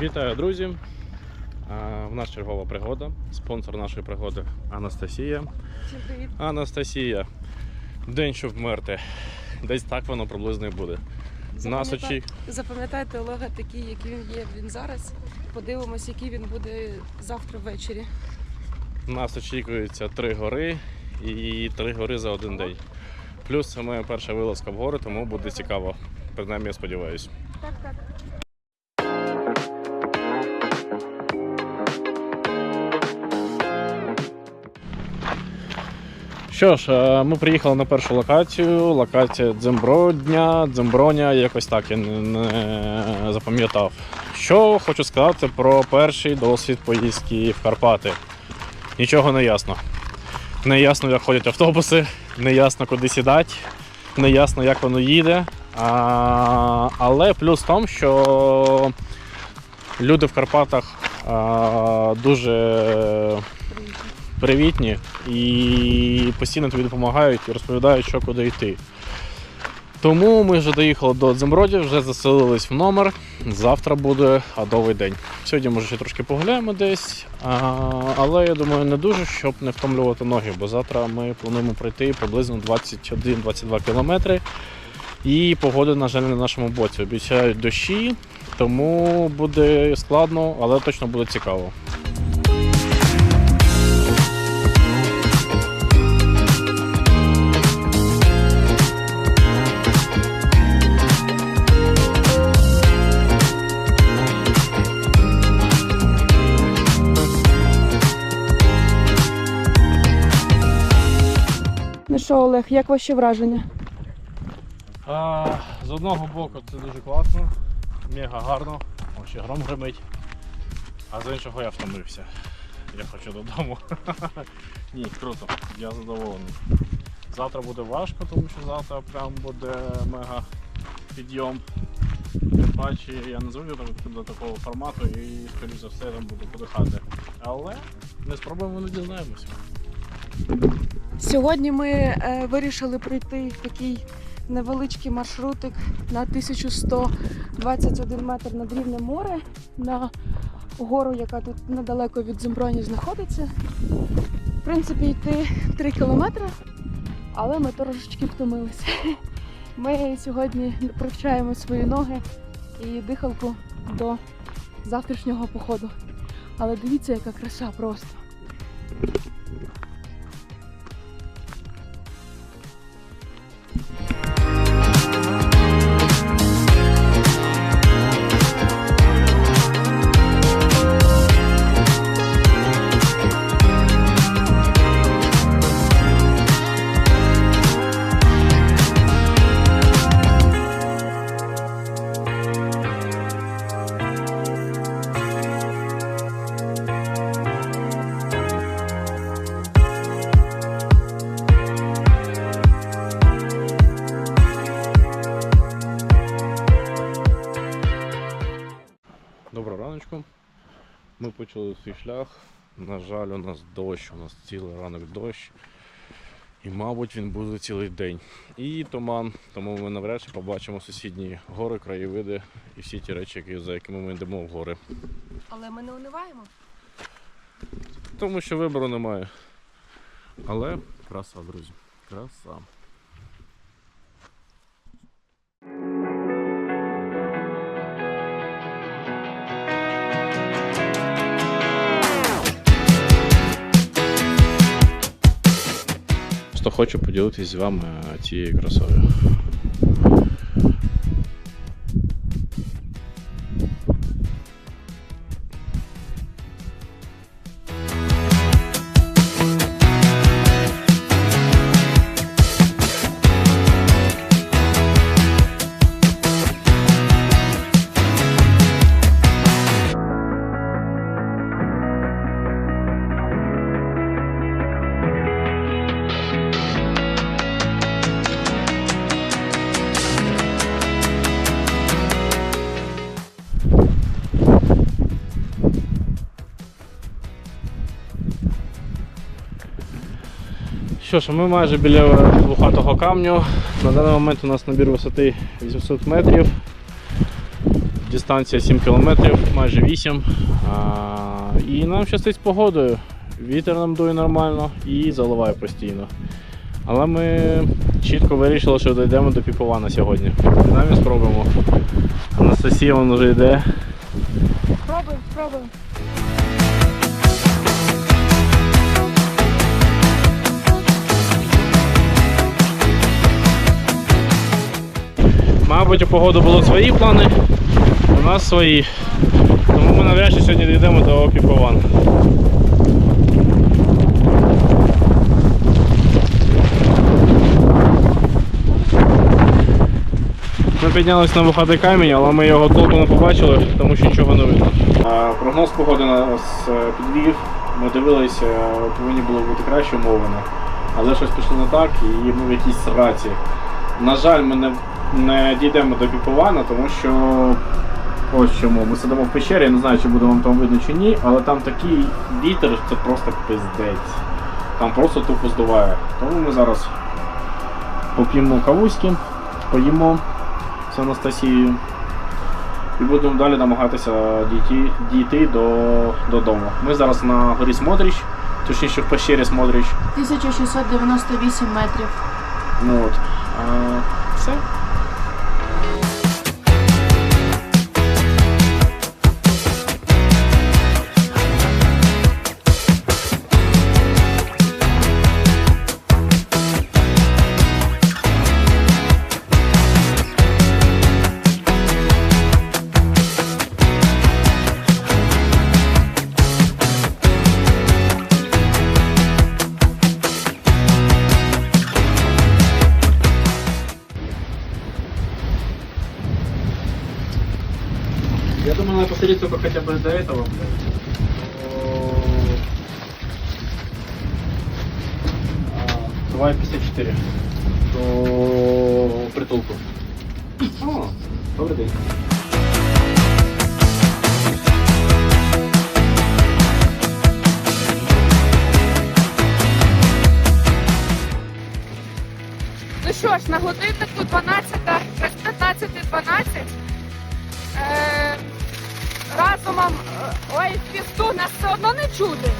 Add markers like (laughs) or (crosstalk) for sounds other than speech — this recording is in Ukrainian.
Вітаю, друзі! В нас чергова пригода. Спонсор нашої пригоди Анастасія. Всім привіт. Анастасія, день, щоб вмерти. Десь так воно приблизно і буде. Запам'ятайте Олега такий, який він є він зараз. Подивимось, який він буде завтра ввечері. Нас очікується три гори і три гори за один день. Плюс це моя перша вилазка в гори, тому буде цікаво. Принаймні, я сподіваюся. Так, так. Що ж, е, ми приїхали на першу локацію. Локація Дзембродня, Дземброня, якось так я не, запам'ятав. Що хочу сказати про перший досвід поїздки в Карпати. Нічого не ясно. Не ясно, як ходять автобуси, не ясно, куди сідати, не ясно, як воно їде. А, але плюс в тому, що люди в Карпатах а, дуже привітні і постійно тобі допомагають і розповідають, що куди йти. Тому ми вже доїхали до Дзембродів, вже заселились в номер. Завтра буде адовий день. Сьогодні, може, ще трошки погуляємо десь, але я думаю, не дуже, щоб не втомлювати ноги, бо завтра ми плануємо пройти приблизно 21-22 кілометри. І погода, на жаль, на нашому боці. Обіцяють дощі, тому буде складно, але точно буде цікаво. Що, Олег, як ваші враження? А, з одного боку це дуже класно, мега гарно, ще гром гримить. А з іншого я втомився. Я хочу додому. (laughs) Ні, круто, я задоволений. Завтра буде важко, тому що завтра прям буде мега підйом. Тим паче я не звик до- такого формату і, скоріш за все, там буду подихати. Але не спробуємо, не дізнаємося. Сьогодні ми е, вирішили пройти такий невеличкий маршрутик на 1121 метр над рівнем море на гору, яка тут недалеко від Зимброні знаходиться. В принципі, йти 3 кілометри, але ми трошечки втомилися. (laughs) Ми сьогодні привчаємо свої ноги і дихалку до завтрашнього походу. Але дивіться, яка краса просто. Ми почали свій шлях. На жаль, у нас дощ, у нас цілий ранок дощ. І, мабуть, він буде цілий день. І туман, тому ми навряд чи побачимо сусідні гори, краєвиди і всі ті речі, які, за якими ми йдемо в гори. Але ми не униваємо. Тому що вибору немає. Але краса, друзі. Краса. Хочу поділитися з вами цією красою. Що ж, ми майже біля лухатого камню. На даний момент у нас набір висоти 800 метрів. дистанція 7 км, майже 8. А, і нам щастить з погодою. Вітер нам дує нормально і заливає постійно. Але ми чітко вирішили, що дійдемо до Піпована сьогодні. Принаймні спробуємо. Анастасія вон вже йде. Спробуємо, спробуємо. Мабуть, у погоду були свої плани, у нас свої. Тому ми навряд чи сьогодні дійдемо до Піпована. Ми піднялися на вухатий камінь, але ми його толком не побачили, тому що нічого не видно. Прогноз погоди нас е, підвів. Ми дивилися, повинні були бути кращі умови. Але щось пішло не так і ми в якійсь раці. На жаль, ми не, не дійдемо до Піпована, тому що ось чому. Ми сидимо в печері, я не знаю, чи буде вам там видно чи ні, але там такий вітер, це просто пиздець. Там просто тупо здуває. Тому ми зараз поп'ємо кавуськи, поїмо з Анастасією. І будемо далі намагатися дійти, дійти до, додому. Ми зараз на горі Смотрич, точніше в пещері Смотрич. 1698 метрів. Ну от. А, все. Думаю, надо посадить только хотя бы до этого. Два 54 до притулку. О, добрий день. Ну що ж, на годиннику 12, без 15 12. Е, разумом, е, ой, пісту нас все одно не чути.